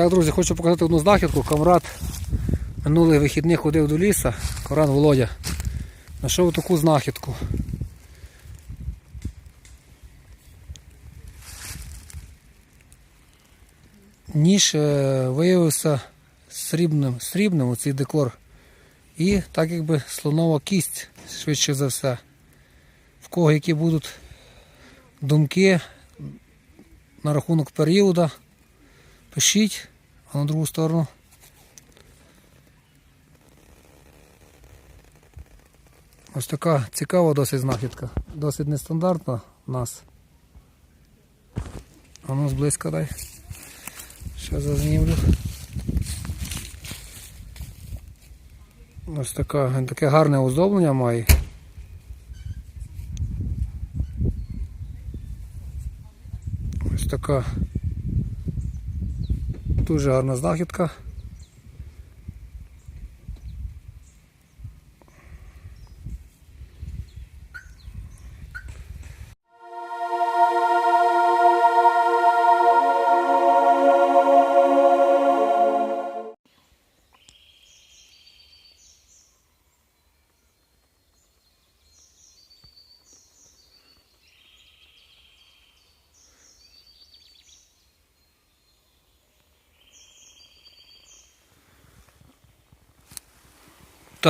Так, друзі, хочу показати одну знахідку. Камрад минулий вихідний ходив до ліса, Коран Володя. Знайшов таку знахідку. Ніж е, виявився срібним, срібним оцей декор. І так якби слонова кість, швидше за все. В кого які будуть думки на рахунок періоду, пишіть, а на другу сторону. Ось така цікава досить знахідка. Досить нестандартна в нас. А ну зблизька дай. Ще зазнімлю. Ось така, таке гарне оздоблення має. Ось така дуже гарна знахідка.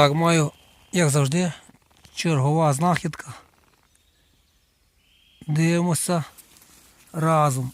Так, маю, як завжди, чергова знахідка. Дивимося разом.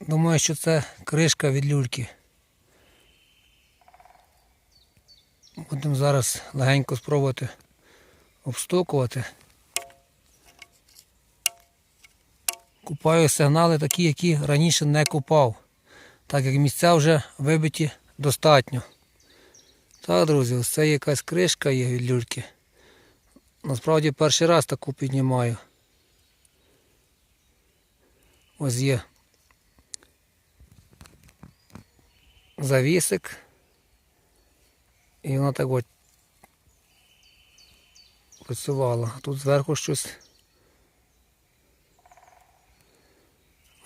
Думаю, що це кришка від люльки. Будемо зараз легенько спробувати обстукувати. Купаю сигнали такі, які раніше не купав. Так як місця вже вибиті достатньо. Так, друзі, ось це якась кришка є від люльки. Насправді перший раз таку піднімаю. Ось є завісик. І вона так от працювала. Тут зверху щось.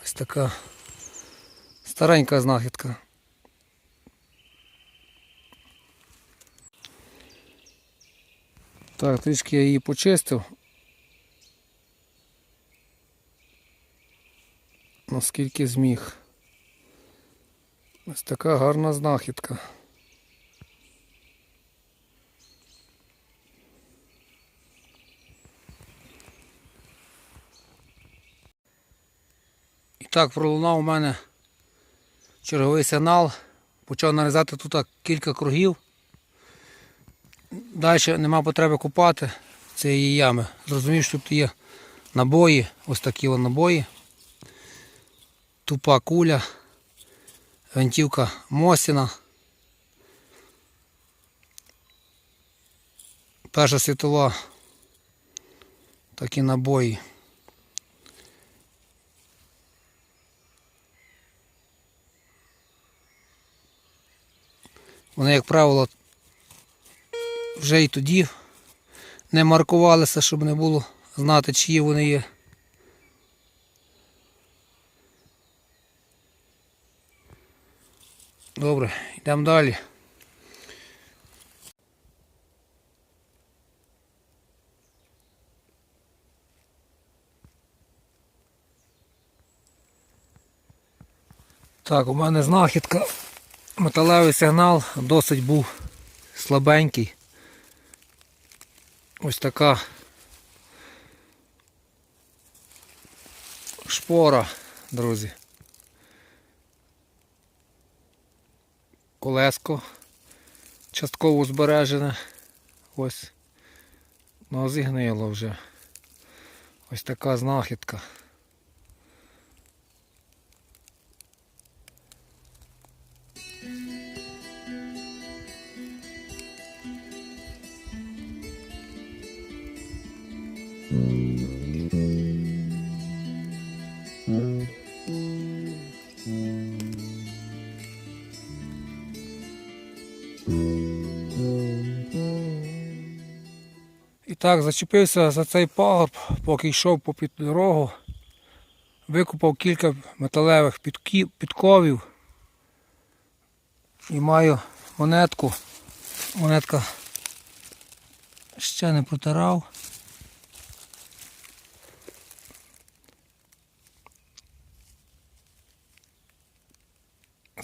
Ось така старенька знахідка. Так, трішки я її почистив. Наскільки зміг. Ось така гарна знахідка. Так, пролунав у мене черговий сигнал. Почав нарізати тут кілька кругів. Далі нема потреби купати цієї ями. Зрозумів, що тут є набої, ось такі набої. Тупа куля, гвинтівка Мосіна. Перша світова такі набої. Вони, як правило, вже і тоді не маркувалися, щоб не було знати, чиї вони є. Добре, йдемо далі. Так, у мене знахідка. Металевий сигнал досить був слабенький. Ось така шпора, друзі. Колеско частково збережене. Ось. Ну, зігнило вже. Ось така знахідка. Так, зачепився за цей пагорб, поки йшов по під дорогу. Викупав кілька металевих підковів. І маю монетку. Монетка ще не протирав.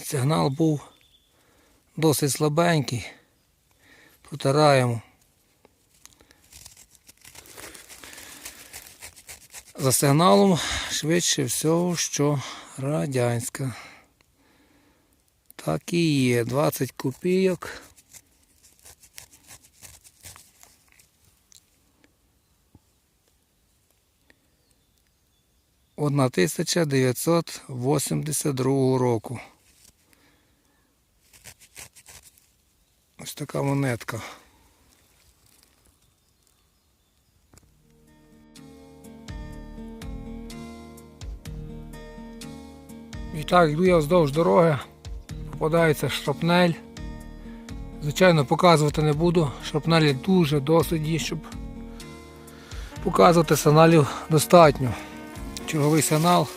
Сигнал був досить слабенький. Протираємо. За сигналом швидше всього, що радянська. Так і є. 20 копійок. Одна тисяча дев'ятсот восемьдесят другого року. Ось така монетка. І так, йду я вздовж дороги, попадається шрапнель. Звичайно, показувати не буду. Шрапнелі дуже досить є, щоб показувати сигналів достатньо. Черговий сигнал.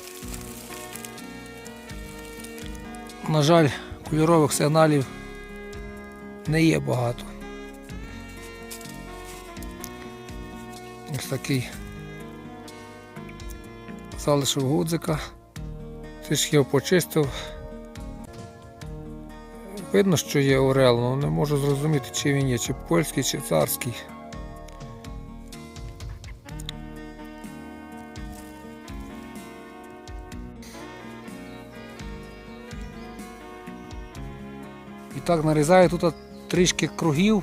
На жаль, кольорових сигналів не є багато. Ось такий залишив гудзика. Трішки його почистив. Видно, що є орел, але не можу зрозуміти, чи він є, чи польський, чи царський. І так нарізаю тут трішки кругів.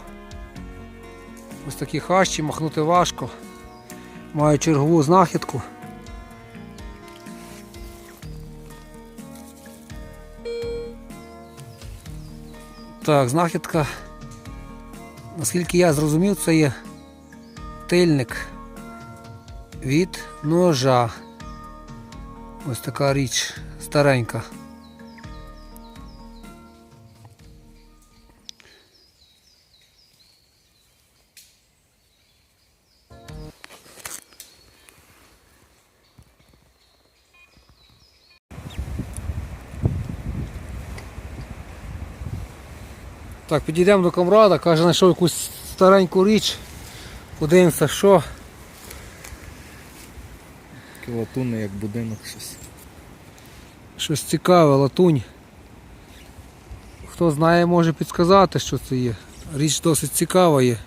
Ось такі хащі, махнути важко. Маю чергову знахідку. Так, знахідка, наскільки я зрозумів, це є тильник від ножа. Ось така річ старенька. Так, підійдемо до комрада, каже, знайшов якусь стареньку річ. Подивимося, що. Таке латунне, як будинок щось. Щось цікаве, латунь. Хто знає, може підказати, що це є. Річ досить цікава є.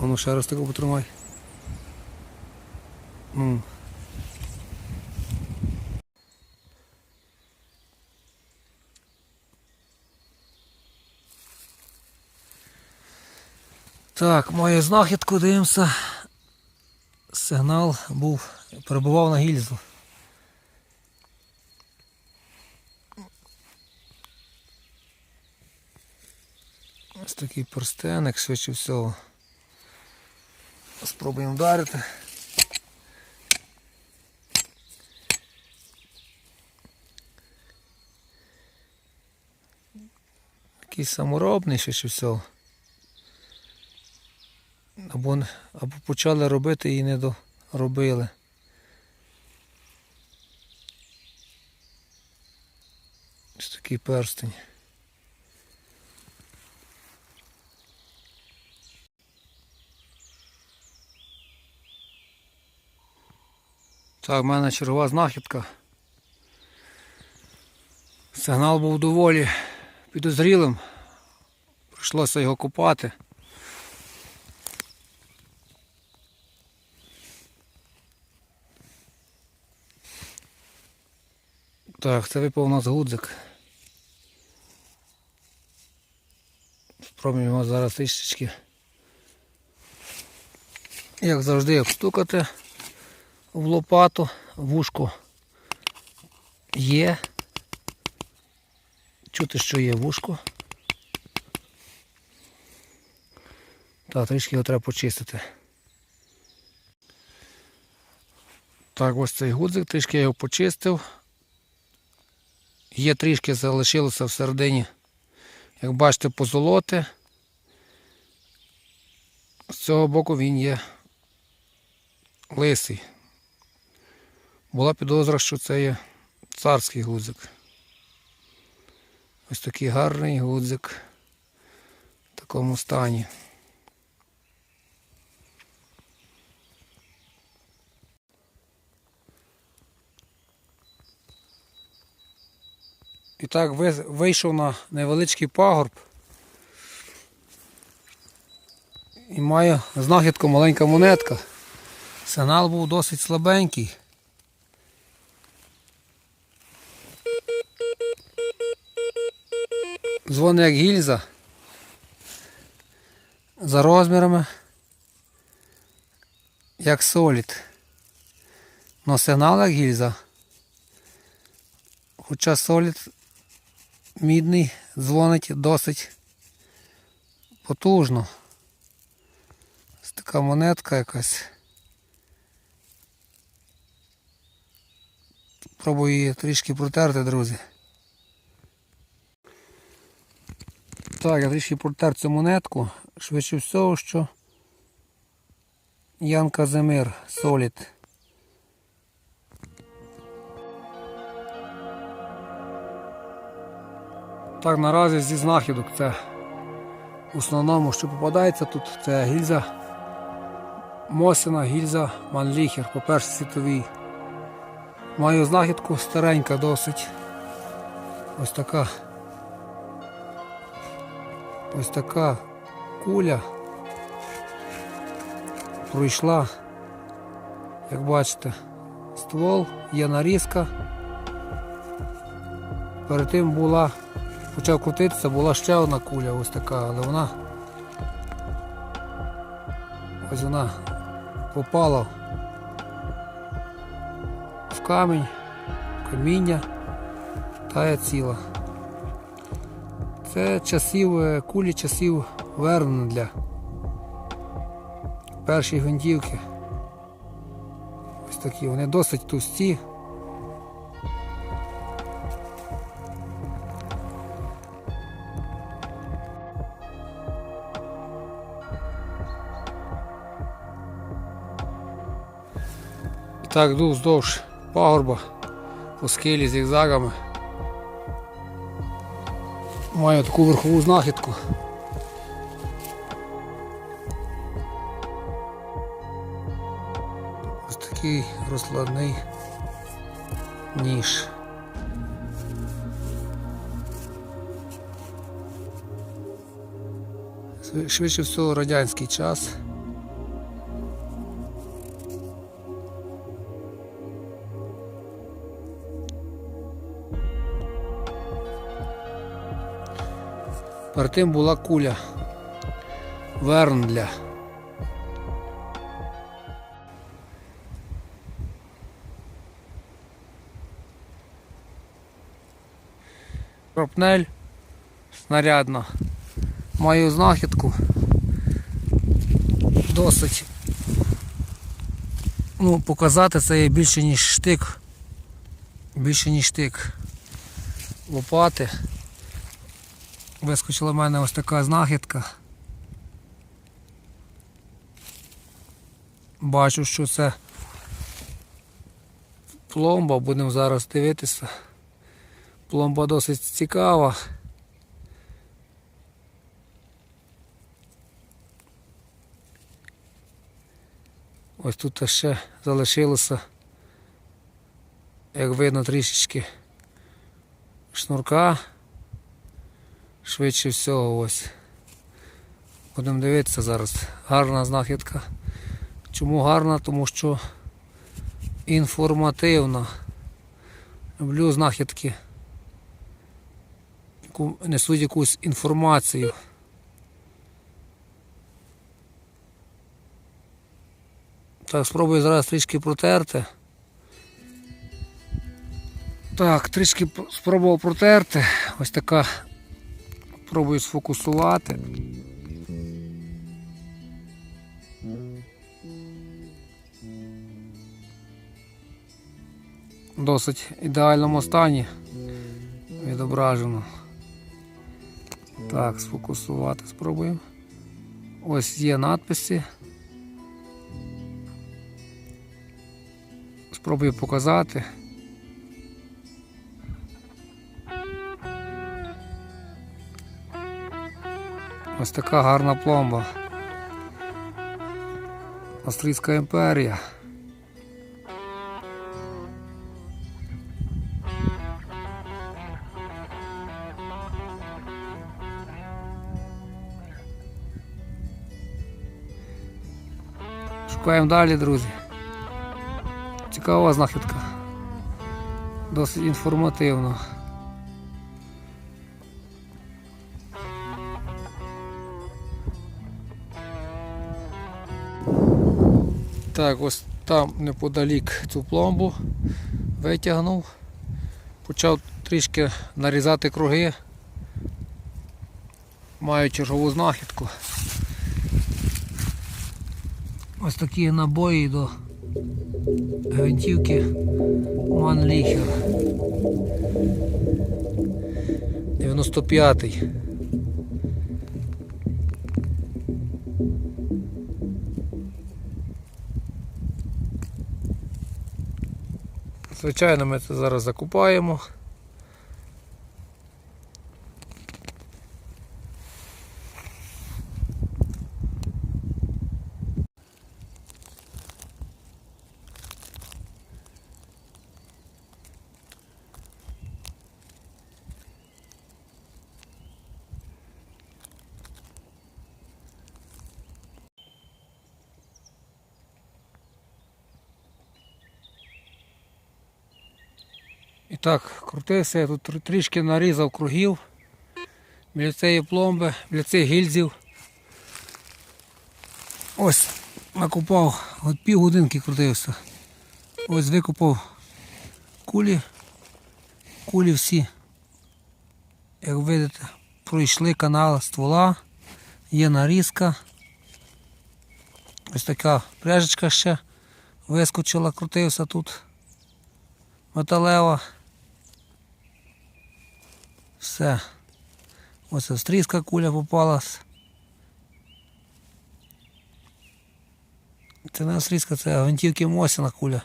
Ну ще раз таку потримай. Ну. Так, маю знахідку, дивимося. Сигнал був, перебував на гільзу. Ось такий перстеник, швидше всього. Спробуємо вдарити. Такий саморобний, швидше всього. Або, або почали робити і не доробили. Ось такий перстень. Так, в мене чергова знахідка. Сигнал був доволі підозрілим. Прийшлося його копати. Так, це випав у нас гудзик. Спробуємо зараз трішечки. Як завжди, обстукати в лопату, вушко є. Чути, що є вушко. Так, трішки його треба почистити. Так, ось цей гудзик, трішки я його почистив. Є трішки залишилося всередині, як бачите, позолоти. З цього боку він є лисий. Була підозра, що це є царський гудзик. Ось такий гарний гудзик в такому стані. І так вийшов на невеличкий пагорб. І маю знахідку маленька монетка. Сигнал був досить слабенький. Дзвони як гільза. За розмірами. Як солід. Но сигнал як гільза. Хоча солід мідний дзвонить досить потужно. Ось така монетка якась. Пробую її трішки протерти, друзі. Так, я трішки протер цю монетку. Швидше всього, що Ян Казимир Солід. Так, наразі зі знахідок це в основному, що попадається тут, це гільза Мосина, гільза Манліхер по першій світовій. Маю знахідку старенька досить. Ось така. Ось така куля пройшла, як бачите, ствол, є нарізка. Перед тим була, почав крутитися, була ще одна куля, ось така, але вона ось вона попала в камінь, в каміння та є ціла. Це часів, е, кулі часів Вернеля. Перші гвинтівки. Ось такі, вони досить товсті. Так йду вздовж пагорба по скелі зігзагами. Маю таку верхову знахідку. Ось такий розкладний ніж. Швидше всього радянський час. Перед тим була куля Вернля. Кропнель снарядна. Маю знахідку. Досить. Ну, показати це є більше ніж штик. Більше ніж штик. Лопати. Вискочила в мене ось така знахідка. Бачу, що це пломба, будемо зараз дивитися. Пломба досить цікава. Ось тут ще залишилося, як видно, трішечки шнурка. Швидше всього ось. Будемо дивитися зараз. Гарна знахідка. Чому гарна? Тому що інформативна. Люблю знахідки. Несуть якусь інформацію. Так, спробую зараз трішки протерти. Так, трішки спробував протерти. Ось така Пробую сфокусувати. Досить ідеальному стані відображено. Так, сфокусувати спробуємо. Ось є надписи. Спробую показати. Ось така гарна пломба. Австрійська імперія. Шукаємо далі, друзі. Цікава знахідка. Досить інформативно. Так, ось там неподалік цю пломбу витягнув. Почав трішки нарізати круги. Маю чергову знахідку. Ось такі набої до гвинтівки Манліхер. 95-й. Звичайно, ми це зараз закупаємо. Так, крутився, я тут трішки нарізав кругів біля цієї пломби, біля цих гільзів. Ось, накупав, от пів годинки крутився. Ось викупав кулі. Кулі всі, як видите, пройшли канал ствола, є нарізка. Ось така пряжечка ще вискочила, крутився тут. Металева. Все. Ось австрійська куля попалась. Це не австрійська, це гвинтівки Мосіна куля.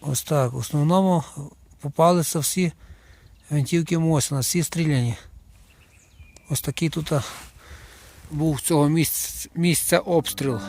Ось так. В основному попалися всі гвинтівки Мосіна, всі стріляні. Ось такий тут був цього місця, обстріл.